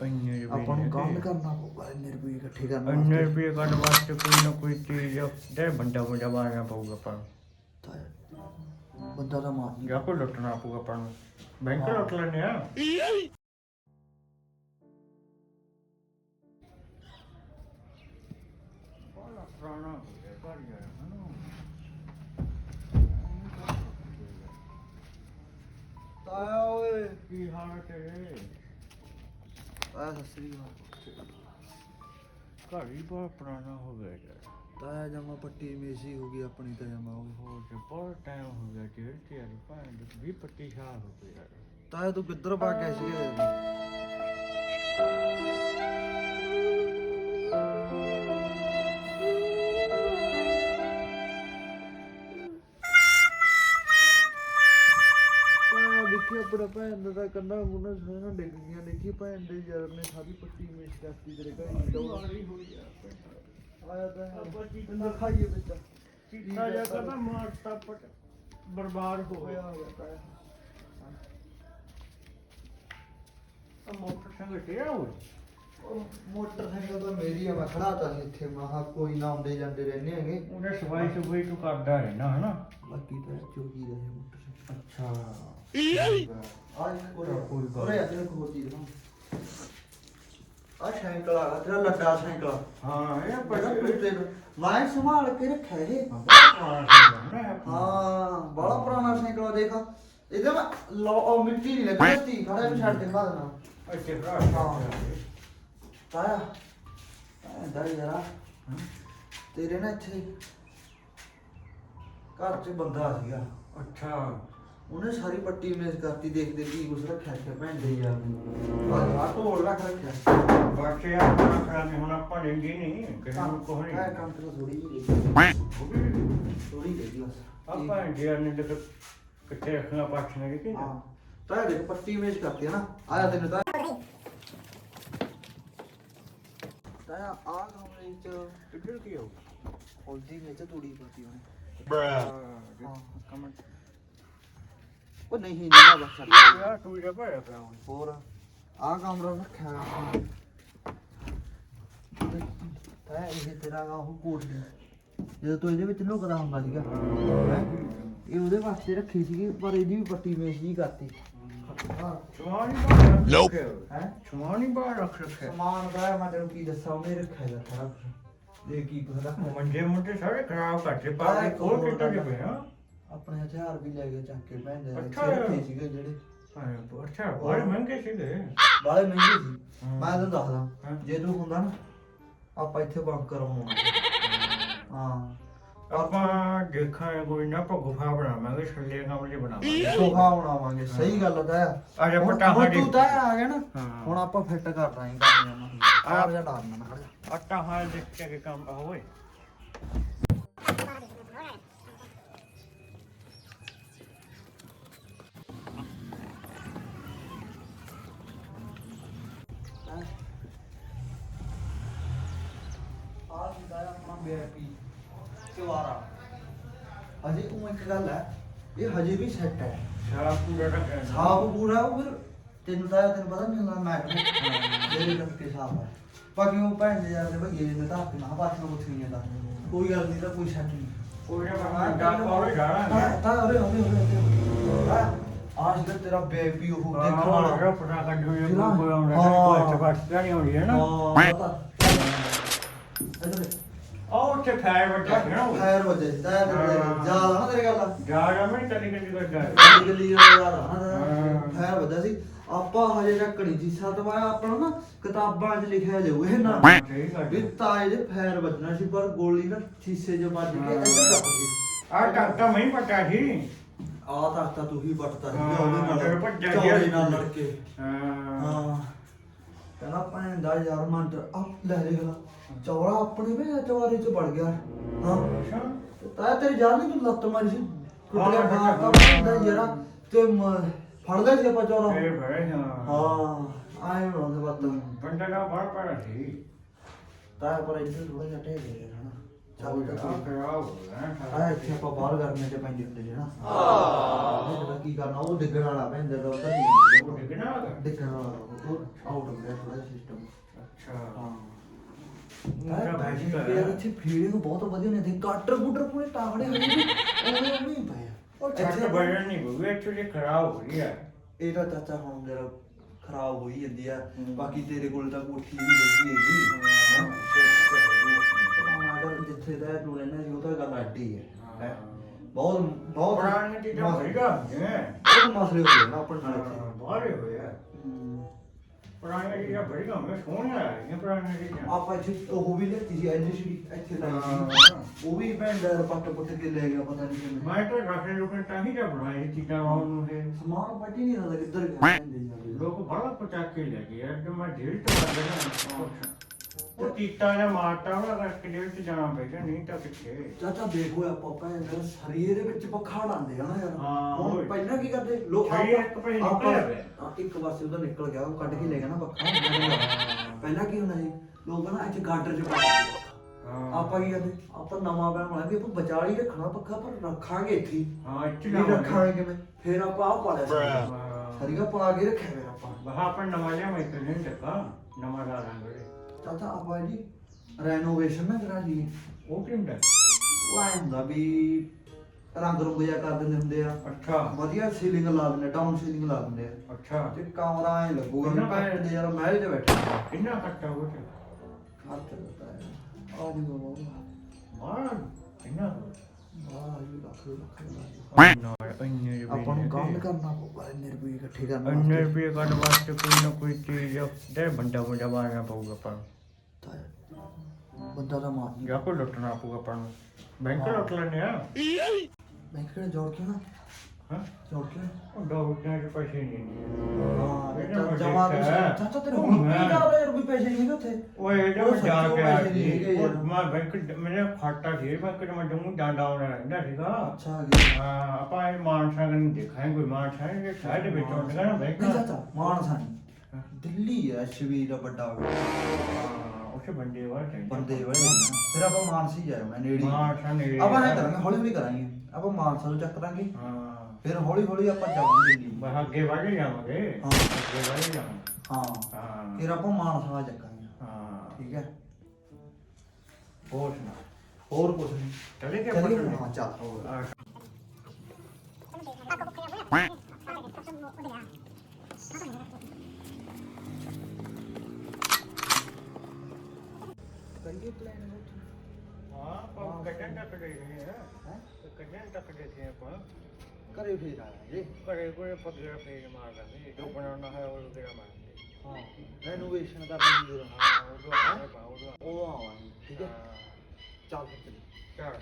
ਇੰਨੇ ਰੁਪਏ ਆਪਾਂ ਨੂੰ ਕੰਮ। ਕਰਨਾ ਪਊਗਾ ਇੰਨੇ ਰੁਪਏ ਇਕੱਠੇ ਕਰਨ ਇੰਨੇ ਰੁਪਏ ਕਰਨ ਵਾਸਤੇ ਕੋਈ ਨਾ ਕੋਈ ਚੀਜ਼ ਦੇ ਬੰਦਾ ਬੰਦਾ ਮਾਰਨਾ ਪਊਗਾ ਆਪਾਂ ਨੂੰ। ਬੰਦਾ ਤਾਂ ਮਾਰ ਜਾਂ ਕੋਈ ਲੁੱਟਣਾ ਪਊਗਾ ਆਪਾਂ ਨੂੰ। ਬੈਂਕ ਲੁੱਟ ਲੈਣੇ ਆ। ਪੁਰਾਣਾ ਹੋ ਗਿਆ ਘਰ ਯਾਰ ਤਾਇਆ ਓਏ ਕੀ ਹਾਲ ਹੈ ਤੇਰੇ? ਤਾਇਆ ਸਤਿ ਸ੍ਰੀ ਅਕਾਲ। ਘਰ ਹੀ ਬਹੁਤ ਪੁਰਾਣਾ ਹੋ ਗਿਆ ਯਾਰ। ਤਾਇਆ ਜਮਾ ਪੱਟੀ ਮੇਸੀ ਹੋ ਗਈ ਆਪਣੀ ਤਾਂ ਜਮਾ ਉਹ ਤੇ ਬਹੁਤ ਟਾਈਮ ਹੋ ਗਿਆ ਡੇਢ ਤੇ ਯਾਰ ਭਾਂ ਵੀ ਪੱਟੀ ਸਾਲ ਹੋ ਯਾਰ। ਤਾਇਆ ਤੂੰ ਕਿੱਧਰ ਭੱਗ ਗਿਆ ਸੀ ਆਪਣਾ ਭੈਣ ਦਾ ਤਾਂ ਕੰਨਾ ਮੁੰਨਾ ਸੋਨਾ ਡਿੱਗ ਗਿਆ ਦੇਖੀ ਭੈਣ ਦੇ ਯਾਰ ਨੇ ਸਾਰੀ ਪੱਟੀ ਮੇਸ ਕਰਤੀ ਤੇਰੇ ਘਰ ਹੀ ਦਵਾ ਹੋਈ ਯਾਰ ਆਇਆ ਤਾਂ ਆਪਾਂ ਕੀ ਅੰਦਰ ਖਾਈਏ ਬੱਚਾ ਚੀਤਾ ਜਾ ਕਰਦਾ ਮਾਰਤਾ ਪਟ ਬਰਬਾਦ ਹੋ ਹੋਇਆ ਗਿਆ ਹੋਇਆ ਤਾਇਆ ਆ ਮੋਟਰਸਾਈਕਲ ਤੇ ਮੋਟਰਸਾਈਕਲ ਤਾਂ ਮੇਰੀ ਆ ਮੈਂ ਖੜਾ ਤਾਂ ਇੱਥੇ। ਮਹਾ ਕੋਈ ਨਾ ਆਉਂਦੇ ਜਾਂਦੇ ਰਹਿੰਦੇ ਹੈਗੇ। ਉਹਨੇ ਸਵਾਈ ਸਵਾਈ ਤੂੰ ਕਰਦਾ ਰਹਿਣਾ ਹਨਾ? ਬਾਕੀ ਤਾਂ ਚੋਰੀ ਮੋਟਰਸਾਈਕਲ। ਅੱਛਾ। ਆ ਸਾਈਕਲ ਆ ਤੇਰਾ ਲੱਡਾ ਸਾਈਕਲ ਹਾਂ ਇਹ ਬੜਾ ਬੜਾ ਮੈਂ ਸੰਭਾਲ ਕੇ ਰੱਖਿਆ ਇਹ ਹਾਂ। ਬੜਾ ਪੁਰਾਣਾ ਸਾਈਕਲ ਆ ਦੇਖ ਇਹਦੇ ਮੈਂ ਲੋ ਮਿੱਟੀ ਨਹੀਂ ਲੱਗੀ ਤੀ ਖੜਾ ਨੂੰ ਛੱਡ ਕੇ ਬਾਦ ਨਾ ਅੱਛੇ ਭਰਾ ਤਾਇਆ ਐਂਦਾ ਜਰਾ ਤੇਰੇ ਨਾ ਇੱਥੇ ਘਰ 'ਚ ਬੰਦਾ ਸੀਗਾ ਅੱਛਾ ਉਹਨੇ ਸਾਰੀ ਪੱਟੀ ਮੇਜ਼ ਕਰਤੀ ਦੇਖਦੇ ਕੀ ਕੁਛ ਰੱਖਿਆ ਸੀ ਭੈਣ ਦੇ ਯਾਰ ਨੇ। ਆ ਢੋਲ ਰੱਖ ਰੱਖਿਆ ਬਾਕੀ ਆਪਣਾ ਖਰਾਮੀ ਹੁਣ ਆਪਾਂ ਲੈਂਦੇ ਨਹੀਂ ਕਿਸੇ ਨੂੰ ਕੋਹ ਨਹੀਂ। ਕੰਮ ਤੇ ਥੋੜੀ ਜਿਹੀ ਥੋੜੀ ਰਹੀ ਬਸ। ਆਪਾਂ ਇੰਡੀਆ ਨੇ ਤੇ ਕਿੱਥੇ ਰੱਖਣਾ ਪਾਛਣਾ ਕਿ ਹਾਂ। ਤਾਂ ਇਹ ਦੇਖ ਪੱਟੀ ਮੇਜ਼ ਕਰਤੀ ਹੈ ਨਾ। ਆਇਆ ਤੈਨੂੰ ਤਾਂ ਤਾਂ ਆ ਕਮਰੇ ਚ ਕਿੱਧਰ ਕੀ ਹੋ ਫੌਜੀ ਵਿੱਚ ਤੂੜੀ ਕਰਤੀ ਉਹਨੇ। ਬ੍ਰਾ ਹਾਂ ਕਮੈਂਟ ਉਹ ਨਹੀਂ ਨਹੀਂ ਨਾ ਬਸ ਛੱਡ। ਯਾ ਤੂੰ ਇਹ ਪਾਇਆ ਪਿਆ ਹੁਣ। ਹੋਰ ਆ ਕਮਰਾ ਰੱਖਿਆ ਤਾਂ ਇਹ ਤੇਰਾ ਗਾ ਉਹ ਕੋਟ ਦੀ। ਜਦੋਂ ਤੂੰ ਇਹਦੇ ਵਿੱਚ ਲੁਕਦਾ ਹੁੰਦਾ ਸੀਗਾ ਹੈਂ? ਇਹ ਉਹਦੇ ਵਾਸਤੇ ਰੱਖੀ ਸੀਗੀ ਪਰ ਇਹਦੀ ਵੀ ਪੱਟੀ ਮੇਸ਼ ਜੀ ਕਰਤੀ। ਹਾਂ ਸਮਾਨ ਹੀ ਬਾਹਰ ਹੈ? ਸਮਾਨ ਹੀ ਬਾਹਰ ਰੱਖ ਰੱਖਿਆ। ਸਮਾਨ ਦਾ ਮੈਂ ਤੈਨੂੰ ਕੀ ਦੱਸਾਂ ਉਹਨੇ ਰੱਖਿਆ ਦਾ ਸਾਰਾ ਕੁਛ। ਦੇ ਕੀ ਰੱਖਿਆ। ਮੰਜੇ ਮੁੰਡੇ ਸਾਰੇ ਖਰਾਬ ਕਰਤੇ ਪਾ ਕੇ ਕੋਲ ਕਿੱਟਾ ਕੇ ਪਿਆ ਆਪਣੇ ਹਥਿਆਰ ਵੀ ਲੈ ਗਏ ਚੱਕ ਕੇ ਭੈਣ ਦੇ ਅੱਛਾ। ਰੱਖੇ ਸੀਗੇ ਜਿਹੜੇ। ਹਾਂ ਅੱਛਾ ਬੜੇ ਮਹਿੰਗੇ ਸੀਗੇ ਬਾਲੇ ਮਹਿੰਗੇ ਸੀ। ਹਾਂ। ਮੈਂ ਤੈਨੂੰ ਦੱਸਦਾ। ਜੇ ਤੂੰ ਹੁੰਦਾ ਨਾ ਆਪਾਂ ਇੱਥੇ ਬੰਕ ਕਰਾਉਣਾ। ਹਾਂ। ਆਪਾਂ ਦੇਖਾਂਗੇ ਕੋਈ ਨਾ ਆਪਾਂ ਗੁਫਾ ਬਣਾਵਾਂਗੇ ਛੱਲੇ ਕਮਰੇ ਬਣਾਵਾਂਗੇ। ਸੋਫਾ ਬਣਾਵਾਂਗੇ ਸਹੀ ਗੱਲ ਆ ਜਾ ਹੁਣ ਪਟਾ ਹੁਣ ਹਾੜੀ ਤੂੰ ਤਾਂ ਆ ਗਿਆ ਨਾ ਹਾਂ। ਹੁਣ ਆਪਾਂ ਫਿੱਟ ਕਰ ਦਾਂਗੇ ਕੰਮ ਜਾਨਾ ਆਪ ਜਾ। ਡਾਲਣਾ ਨਾ ਦੇਖ ਕੇ ਕੰਮ ਹੋਏ ਬੀਆਰਪੀ ਚਵਾਰਾ। ਅਜੇ ਉਹ ਇੱਕ ਗੱਲ ਹੈ ਇਹ ਹਜੇ ਵੀ ਸੈੱਟ ਹੈ। ਸਾਰਾ ਪੂਰਾ ਰੱਖਿਆ ਸਾਫ਼ ਪੂਰਾ ਉਹ ਫਿਰ ਤੈਨੂੰ ਤਾਂ ਤੈਨੂੰ ਪਤਾ ਨਹੀਂ ਹੁੰਦਾ ਮੈਂ ਮੇਰੇ ਕਰਕੇ ਸਾਫ਼ ਹੈ। ਬਾਕੀ ਉਹ ਭੈਣ ਦੇ ਯਾਰ ਦੇ ਭਈਏ ਨੇ ਤਾਂ ਆਪਣਾ ਪਾਸ ਨੂੰ ਨਹੀਂ ਜਾਂਦਾ ਕੋਈ ਗੱਲ ਨਹੀਂ ਤਾਂ ਕੋਈ ਸੈੱਟ ਨਹੀਂ। ਕੋਈ ਨਾ ਬਣਾ ਦਾ ਪਾਵੇ ਜਾਣਾ ਤਾਂ ਅਰੇ ਅਰੇ ਅਰੇ ਆ ਜਿਹੜਾ ਤੇਰਾ ਬੇਬੀ ਉਹ ਦੇਖਣ ਵਾਲਾ। ਹਾਂ ਪਟਾ ਕੱਢੂ ਜਿਹੜਾ- ਕੋਈ ਆਉਂਦਾ। ਕੋਈ ਇੱਥੇ ਨਹੀਂ ਹੋਣੀ ਹੈ ਨਾ? ਹਾਂ ਉੱਥੇ ਫਾਇਰ ਵੱਜਾ ਸੀ ਨਾ ਉਹ। ਫਾਇਰ ਵਜੇ। ਤਾਂ ਹਾਂ। ਜਾ ਨਾ ਤੇਰੇ ਗੱਲ? ਜਾ ਜਾ ਮੈਂ ਚੱਲੀ ਗੱਡੀ ਕਰਦਾ ਗੱਡੀ ਗੱਲੀ ਦਾ ਯਾਰ ਹਾਂ। ਫਾਇਰ ਵਜਾ ਸੀ। ਆਪਾਂ ਹਜੇ ਤੱਕ ਨਹੀਂ ਜੀ ਸਤਵਾ ਆਪਣਾ ਨਾ ਕਿਤਾਬਾਂ 'ਚ ਲਿਖਿਆ ਜਾਊ ਇਹ ਨਾ ਸਹੀ ਗੱਲ ਵੀ ਤਾਏ ਦੇ ਫਾਇਰ ਵੱਜਣਾ ਸੀ ਪਰ ਗੋਲੀ ਨਾ ਸ਼ੀਸ਼ੇ 'ਚ ਵੱਜ ਕੇ ਇੱਧਰ ਲੱਗ ਗਈ। ਆ ਟੱਕਾ ਮੈਂ ਹੀ ਪਟਾ ਸੀ। ਆ ਤਾਂ ਤਾਂ ਹੀ ਵੱਟਦਾ ਸੀ। ਹਾਂ, ਉਹਦੇ ਤੇਰੇ ਨਾਲ ਭੱਜਿਆ ਚੌੜੇ ਗਿਆ। ਨਾਲ ਲੜ ਕੇ। ਹਾਂ। ਹਾਂ। ਕਹਿੰਦਾ ਭੈਣ ਦਾ ਯਾਰ ਮੰਟ ਆ ਲੈ ਦੇਖ ਲਾ। ਚੌੜਾ ਆਪਣੇ ਵੇ ਚਵਾਰੇ 'ਚ ਵੜ ਗਿਆ। ਹਾਂ। ਅੱਛਾ। ਤਾਂ ਤੇਰੀ ਜਾਨ ਨਹੀਂ ਤੂੰ ਲੱਤ ਮਾਰੀ ਸੀ। ਹਾਂ, ਗਿਆ ਬਾਹਰ ਹਾਂ। ਦਾ ਯਾਰਾ। ਤੇ ਫੜ ਲਿਆ ਸੀ ਆਪਾਂ ਚੌੜਾ ਇਹ ਬੜੇ ਹਾਂ ਹਾਂ ਆਏ ਬਣਾਉਂਦੇ ਬੱਤ। ਬੰਦਾ ਦਾ ਬੜਾ ਪੜਾ ਸੀ ਤਾਂ ਪਰ ਇੱਥੇ ਥੋੜਾ ਜਿਹਾ ਟੇ ਗਿਆ ਹਨਾ ਹੋ ਗਿਆ ਆ ਇੱਥੇ ਆਪਾਂ ਬਾਹਰ ਗਰਮੀਆਂ ਚ ਪੈਂਦੇ ਹੁੰਦੇ ਸੀ ਨਾ। ਇਹ ਤਾਂ ਕੀ ਕਰਨਾ ਉਹ ਡਿੱਗਣ ਵਾਲਾ ਪੈਂਦਾ ਤਾਂ ਉੱਧਰ ਉਹ ਨਹੀਂ ਡਿੱਗਣਾ ਹੈਗਾ? ਡਿੱਗਣ ਵਾਲਾ ਉਹ ਆਊਟ ਹੋ ਗਿਆ ਥੋੜਾ ਸਿਸਟਮ ਅੱਛਾ। ਹਾਂ। ਯਾਰ ਇੱਥੇ ਫੀਲਿੰਗ ਬਹੁਤ ਵਧੀਆ ਨੇ ਤੇ ਕਾਟਰ ਕੁਟਰ ਪੂਰੇ ਤਾਵੜੇ ਹੋਏ ਨੇ। ਉਹ ਨਹੀਂ ਪਏ ਉਹ ਛੱਡ ਬੜਨ ਨਹੀਂ ਹੋਵੇ ਐਕਚੁਅਲੀ ਖਰਾਬ ਹੋ ਰਹੀ ਹੈ ਇਹ ਤਾਂ ਚਾਚਾ ਹੁਣ ਮੇਰਾ ਖਰਾਬ ਹੋਈ ਜਾਂਦੀ ਆ। ਬਾਕੀ ਤੇਰੇ ਕੋਲ ਤਾਂ ਕੋਠੀ ਵੀ ਹੈਗੀ ਹੈਗੀ। ਹਾਂ, ਹਾਂ ਅਗਰ ਜਿੱਥੇ ਦਾ ਤੂੰ ਰਹਿਣਾ ਸੀ ਉਹ ਤਾਂ ਗੱਲ ਅੱਡੀ ਹੈ ਹੈਂ। ਹਾਂ। ਬਹੁਤ ਬਹੁਤ ਪੁਰਾਣੀਆਂ ਚੀਜ਼ਾਂ ਬੜੀਆਂ ਹੁੰਦੀਆਂ ਬਹੁਤ ਮਸਲੇ ਹੋਏ ਨਾ ਆਪਣੇ ਨਾਲ ਇੱਥੇ। ਬਾਹਰੇ ਹੋਇਆ ਹੂੰ। ਪੁਰਾਣੀਆਂ ਚੀਜ਼ਾਂ ਬੜੀਆਂ ਹੁੰਦੀਆਂ ਸੋਹਣੀਆਂ ਲੱਗਦੀਆਂ ਪੁਰਾਣੀਆਂ ਚੀਜ਼ਾਂ। ਆਪਾਂ ਇੱਥੇ ਉਹ ਵੀ ਲੈਤੀ ਸੀ ਐਲਜੀਡੀ ਇੱਥੇ ਲਾਈ ਹਾਂ। ਸੀ। ਉਹ ਵੀ ਭੈਣ ਦਾ ਪੱਟ ਪੁੱਟ ਕੇ ਲੈ ਗਿਆ ਪਤਾ ਨਹੀਂ ਕਿਵੇਂ। ਮੈਂ ਤਾਂ ਰੱਖੇ ਲੋਕਾਂ ਤਾਂ ਹੀ ਤਾਂ ਬਣਾਏ ਚੀਜ਼ਾਂ ਆਉਣ ਨੂੰ ਇਹ। ਸਮਾਨ ਪੱਟ ਹੀ ਨਹੀਂ ਹੁੰਦਾ ਕਿੱਧਰ ਗਿਆ ਭੈਣ ਦੇ ਲੋਕ ਬੜਾ ਪਚਾ ਕੇ ਲੈ ਗਏ ਯਾਰ ਤੇ ਮੈਂ ਜੇਲ੍ਹ ਤੋਂ ਆ ਗਿਆ ਉਹ ਤੀਤਾ ਨੇ ਮਾਰਤਾ ਉਹਦਾ ਕਰਕੇ ਜੇਲ੍ਹ ਚ ਜਾਣਾ ਪੈ ਗਿਆ ਨਹੀਂ ਤਾਂ ਕਿੱਥੇ? ਚਾਚਾ ਦੇਖੋ ਆਪਾਂ ਭੈਣ ਦਾ ਸਰੀਰ ਦੇ ਵਿੱਚ ਪੱਖਾ ਡਾਂਦੇ ਆ ਨਾ ਯਾਰ। ਹਾਂ, ਹੁਣ। ਪਹਿਲਾਂ ਕੀ ਕਰਦੇ? ਲੋਕ ਸਰੀਰ ਆਪਾਂ- ਇੱਕ ਪਾਸੇ ਨਿਕਲਿਆ ਹੋਇਆ। ਹਾਂ, ਇੱਕ ਪਾਸੇ ਉਹਦਾ ਨਿਕਲ ਗਿਆ ਉਹ ਕੱਢ ਕੇ ਲੈ ਗਿਆ ਨਾ ਪੱਖਾ। ਪਹਿਲਾਂ ਕੀ ਹੁੰਦਾ ਸੀ? ਲੋਕ ਨਾ ਇੱਥੇ ਗਾਡਰ ਚ ਪਾ ਹਾਂ। ਆਪਾਂ ਕੀ ਕਰਦੇ? ਆਪਾਂ ਨਵਾਂ ਬੈਣ ਬਣਾ ਕੇ ਆਪਾਂ ਬਚਾ ਹੀ ਰੱਖਣਾ ਪੱਖਾ ਪਰ ਰੱਖਾਂਗੇ ਇੱਥੇ ਹੀ। ਹਾਂ ਇੱਥੇ ਨਹੀਂ ਨਾ ਰੱਖਾਂਗੇ ਕਿਵੇਂ? ਫਿਰ ਆਪਾਂ ਆਹ ਪਾ ਲਿਆ ਸੀ। ਹਾਂ। ਸਰੀਗਾ ਪਾ ਕੇ ਰੱਖਿਆ ਫਿਰ ਆਪਾਂ। ਬਾਹਰ ਆਪਾਂ ਨਵਾਂ ਲਿਆ ਮੈਂ ਨਹੀਂ ਟੱਕਾ ਨਵਾਂ ਲਾ ਲਾਂਗੇ ਚਾਚਾ ਆਪਾਂ ਜੀ ਰੈਨੋਵੇਸ਼ਨ ਨਾ ਕਰਾ ਜੀ ਉਹ ਕੀ ਹੁੰਦਾ ਉਹ ਐਂ ਹੁੰਦਾ ਵੀ ਰੰਗ ਰੁੰਗ ਜਿਹਾ ਕਰ ਦਿੰਦੇ ਹੁੰਦੇ ਆ। ਅੱਛਾ। ਵਧੀਆ ਸੀਲਿੰਗ ਲਾ ਦਿੰਦੇ ਡਾਊਨ ਸੀਲਿੰਗ ਲਾ ਦਿੰਦੇ ਆ। ਅੱਛਾ। ਤੇ ਕਮਰਾ ਐ ਲੱਗੂਗਾ ਵੀ ਭੈਣ ਦੇ ਯਾਰ ਮਹਿਲ 'ਚ ਬੈਠੇ ਕਿੰਨਾ ਖਰਚਾ ਹੋ ਗਿਆ ਖਰਚ ਦਿੱਤਾ ਹੈ। ਆ ਜੀ ਬਾਬਾ। ਮਾਰ ਕਿੰਨਾ ਵਾਹ ਜੀ ਲੱਖ ਲੱਖ ਨਾ ਇੰਨੇ ਰੁਪਏ ਆਪਾਂ ਨੂੰ ਕੰਮ ਕਰਨਾ ਪਊਗਾ ਇੰਨੇ ਰੁਪਏ ਇਕੱਠੇ ਕਰਨ ਇੰਨੇ ਰੁਪਏ ਕਰਨ ਵਾਸਤੇ ਕੋਈ ਨਾ ਕੋਈ ਚੀਜ਼ ਦੇ ਬੰਦਾ ਬੰਦਾ ਮਾਰਨਾ ਪਊਗਾ ਆਪਾਂ ਨੂੰ ਬੰਦਾ ਦਾ ਮਾਰ ਜਾਂ ਕੋਈ ਲੁੱਟਣਾ ਪਊਗਾ ਆਪਾਂ ਨੂੰ ਬੈਂਕ ਲੁੱਟ ਲੈਣੇ ਆ ਬੈਂਕ ਕਿਹੜਾ ਜੋੜ ਕੇ ਨਾ ਹਾਂ? ਜੋੜ ਕੇ ਨਾ ਉਹ ਦੋ ਰੁਪਏ ਦੇ ਪੈਸੇ ਨਹੀਂ ਹਾਂ ਜਮਾ ਹੈ। ਚਾਚਾ ਤੇਰੇ ਹੁਣ ਮੈਂ- 20000 ਰੁਪਏ ਪੈਸੇ ਨਹੀਂ ਉੱਥੇ। ਓਏ ਮੈਂ ਜਾ ਕੇ ਆ ਯਾਰ। ਉਹ ਮੈਂ ਬੈਂਕ ਮੇਰੇ ਖਾਤਾ ਸੀ ਬੈਂਕ ਤੇ ਮੈਂ ਜੰਮੂ ਜਾਂਦਾ ਆਉਣਾ ਰਹਿੰਦਾ ਸੀਗਾ। ਅੱਛਾ ਆ ਗਿਆ। ਹਾਂ ਆਪਾਂ ਇਹ ਮਾਨਸਾ ਨੂੰ ਦੇਖਾਂਗੇ ਕੋਈ ਮਾਨਸਾ ਇਹ ਸ਼ਾਇਦ ਵਿੱਚ ਹੁੰਦਾ ਨਾ ਬੈਂਕ। ਚਾਚਾ ਮਾਨਸਾ ਨਹੀਂ। ਹਾਂ। ਦਿੱਲੀ ਦਾ ਵੱਡਾ ਉੱਥੇ ਬੰਦੇ ਬੰਦੇ। ਫਿਰ ਆਪਾਂ ਮਾਨਸੀ ਮੈਂ ਨੇੜੇ ਹੀ। ਮਾਨਸਾ ਨੇ ਆਪਾਂ ਇਹ ਕਰਾਂਗੇ ਹੌਲੀ ਹੌਲੀ ਕਰਾਂਗੇ। ਆਪਾਂ ਮਾਨਸਾ ਨੂੰ ਚੱਕ ਦਾਂਗੇ। ਹਾਂ। ਫਿਰ ਹੌਲੀ ਹੌਲੀ ਆਪਾਂ ਜਾਵਾਂਗੇ ਦਿੱਲੀ ਬਸ ਅੱਗੇ ਵਧ ਜਾਵਾਂਗੇ ਹਾਂ। ਅੱਗੇ ਵਧ ਜਾਵਾਂਗੇ ਹਾਂ ਹਾਂ ਫਿਰ ਆਪਾਂ ਮਾਨਸਾ ਚੱਕਾਂਗੇ ਹਾਂ ਠੀਕ ਹੈ ਹੋਰ ਸੁਣਾ ਹੋਰ ਕੁਝ ਨਹੀਂ ਚਲੇ ਗਏ ਚੱਲੀਏ? ਪਟਨੇ? ਹਾਂ, ਚੱਲ। ਹੋਰ, ਆ। ਕਰੀਏ ਪਲਾਨ ਹਾਂ ਆਪਾਂ ਕੱਢਣ ਤੱਕ ਗਏ ਰਹੇ ਆ ਹੈ ਕੱਢਣ ਤੱਕ ਦੇਖੇ ਆਪਾਂ ਘਰੇ ਫੇਰ ਆਵਾਂਗੇ ਘਰੇ ਕੋਈ ਪੱਗਿਆ ਫੇਰ ਮਾਰ ਲਾਂਗੇ ਜੋ ਬਣਾਉਣਾ ਹੈ ਉਹ ਵਗੈਰਾ ਮਾਰਾਂਗੇ ਹਾਂ ਰੈਨੋਵੇਸ਼ਨ ਦੀ ਹਾਂ ਤੋਂ ਆਏ ਪਾ ਉਹ ਉਹ ਆਵਾਂਗੇ ਠੀਕ ਹੈ। ਹਾਂ। ਚੱਲ ਫਿਰ। ਚੱਲ।